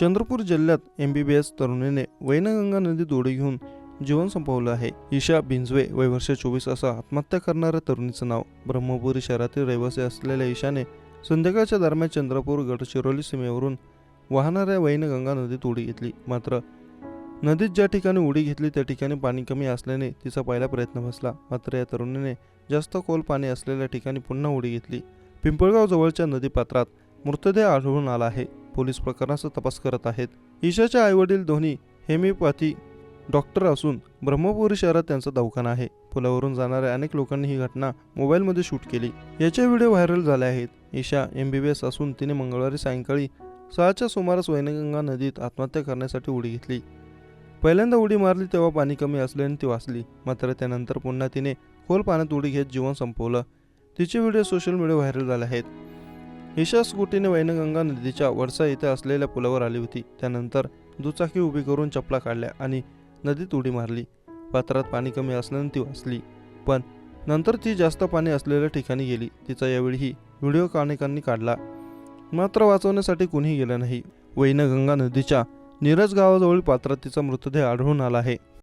चंद्रपूर जिल्ह्यात M B B S तरुणीने वैनगंगा नदीत उडी घेऊन जीवन संपवलं आहे. ईशा बिंजवे वय वर्ष चोवीस असा आत्महत्या करणाऱ्या तरुणीचं नाव ब्रह्मपुरी शहरातील रहिवासी असलेल्या ईशाने संध्याकाळच्या दरम्यान चंद्रपूर गडचिरोली सीमेवरून वाहणाऱ्या वैनगंगा नदीत उडी घेतली. मात्र नदीत ज्या ठिकाणी उडी घेतली त्या ठिकाणी पाणी कमी असल्याने तिचा पहिला प्रयत्न बसला. मात्र या तरुणीने जास्त खोल पाणी असलेल्या ठिकाणी पुन्हा उडी घेतली. पिंपळगाव जवळच्या नदीपात्रात मृतदेह आढळून आला आहे. पोलीस प्रकरणाचा तपास करत आहेत. ईशाच्या आईवडील दोन्ही हेमिओपॅथी डॉक्टर असून ब्रह्मपुरी शहरात त्यांचा दवाखाना आहे. पुलावरून जाणाऱ्या अनेक लोकांनी ही घटना मोबाईलमध्ये शूट केली. याचे व्हिडिओ व्हायरल झाले आहेत. Isha M B B S असून तिने मंगळवारी सायंकाळी सहाच्या सुमारास वैनगंगा नदीत आत्महत्या करण्यासाठी उडी घेतली. पहिल्यांदा उडी मारली तेव्हा पाणी कमी असल्याने ती वाचली. मात्र त्यानंतर पुन्हा तिने खोल पाण्यात उडी घेत जीवन संपवलं. तिचे व्हिडिओ सोशल मीडिया व्हायरल झाले आहेत. ईशा स्कूटीने वैनगंगा नदीच्या वरसा येथे असलेल्या पुलावर आली होती. त्यानंतर दुचाकी उभी करून चपला काढल्या आणि नदीत उडी मारली. पात्रात पाणी कमी असल्याने ती वाचली. पण नंतर ती जास्त पाणी असलेल्या ठिकाणी गेली. तिचा यावेळीही व्हिडिओ अनेकांनी काढला. मात्र वाचवण्यासाठी कुणीही गेलं नाही. वैनगंगा नदीच्या नीरज गावाजवळील पात्रात तिचा मृतदेह आढळून आला आहे.